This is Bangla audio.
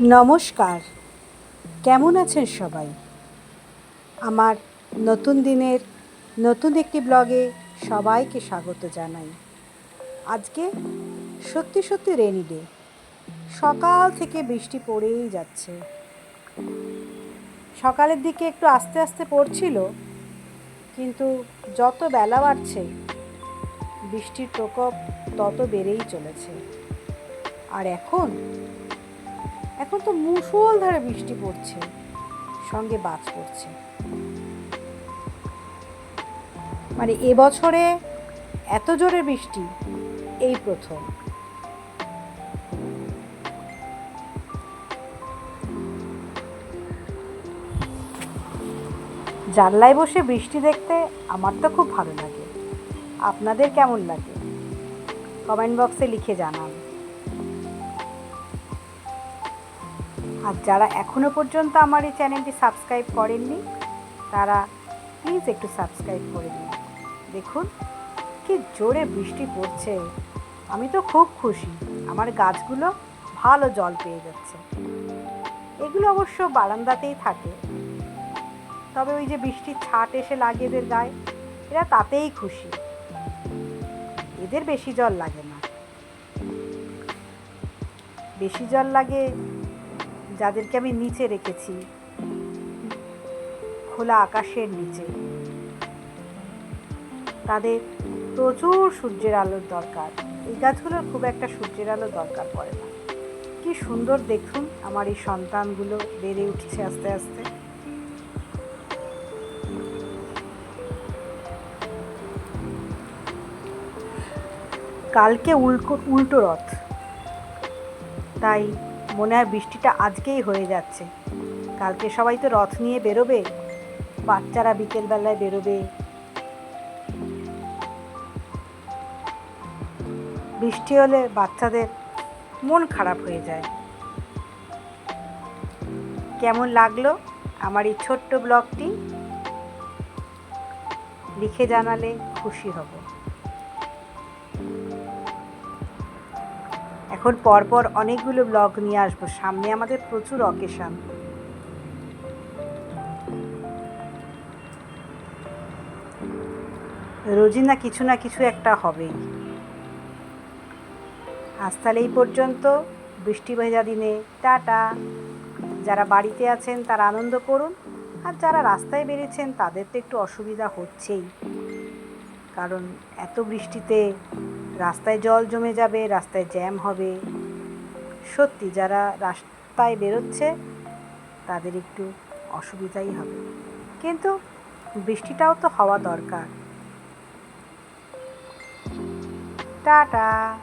নমস্কার। কেমন আছেন সবাই? আমার নতুন দিনের নতুন একটি ব্লগে সবাইকে স্বাগত জানাই। আজকে সত্যি সত্যি রেনি ডে। সকাল থেকে বৃষ্টি পড়েই যাচ্ছে। সকালের দিকে একটু আস্তে আস্তে পড়ছিল, কিন্তু যত বেলা বাড়ছে, বৃষ্টির প্রকোপ তত বেড়েই চলেছে। আর এখন এখন তো মুষলধারে বৃষ্টি পড়ছে, সঙ্গে বাজ পড়ছে। মানে এবছরে এত জোরে বৃষ্টি, এই প্রথম। জানলায় বসে বৃষ্টি দেখতে আমার তো খুব ভালো লাগে। আপনাদের কেমন লাগে? কমেন্ট বক্সে লিখে জানান। আর যারা এখনও পর্যন্ত আমার এই চ্যানেলটি সাবস্ক্রাইব করেননি, তারা প্লিজ একটু সাবস্ক্রাইব করে দিন। দেখুন কি জোরে বৃষ্টি পড়ছে। আমি তো খুব খুশি, আমার গাছগুলো ভালো জল পেয়ে যাচ্ছে। এগুলো অবশ্য বারান্দাতেই থাকে। তবে ওই যে বৃষ্টির ছাট এসে লাগে এদের গায়ে, এরা তাতেই খুশি। এদের বেশি জল লাগে না। বেশি জল লাগে যাদেরকে আমি নিচে রেখেছি, খোলা আকাশের নিচে। তাদের প্রচুর সূর্যের আলোর দরকার। এই গাছগুলোর খুব একটা সূর্যের আলো দরকার পড়ে না। কি সুন্দর দেখুন আমার এই সন্তানগুলো বেড়ে উঠছে আস্তে আস্তে। কালকে উল্টো উল্টো রথ। তাই মনে হয় বৃষ্টিটা আজকেই হয়ে যাচ্ছে। কালকে সবাই তো রথ নিয়ে বেরোবে। বাচ্চারা বিকেলবেলায় বেরোবে। বৃষ্টি হলে বাচ্চাদের মন খারাপ হয়ে যায়। কেমন লাগল আমার এই ছোট্ট ব্লগটি? লিখে জানালে খুশি হব। এখন পরপর অনেকগুলো ব্লগ নিয়ে আসব। সামনে আমাদের প্রচুর অকেশন রোজই না কিছু না কিছু একটা হবেই আজ তাহলে এই পর্যন্ত। বৃষ্টি ভেজা দিনে। টাটা। যারা বাড়িতে আছেন, তারা আনন্দ করুন। আর যারা রাস্তায় বেরিয়েছেন, তাদের তো একটু অসুবিধা হচ্ছেই। কারণ এত বৃষ্টিতে রাস্তায় জল জমে যাবে, রাস্তায় জ্যাম হবে। সত্যি, যারা রাস্তায় বেরোচ্ছে, তাদের একটু অসুবিধাই হবে। কিন্তু বৃষ্টিটাও তো হওয়া দরকার। টাটা!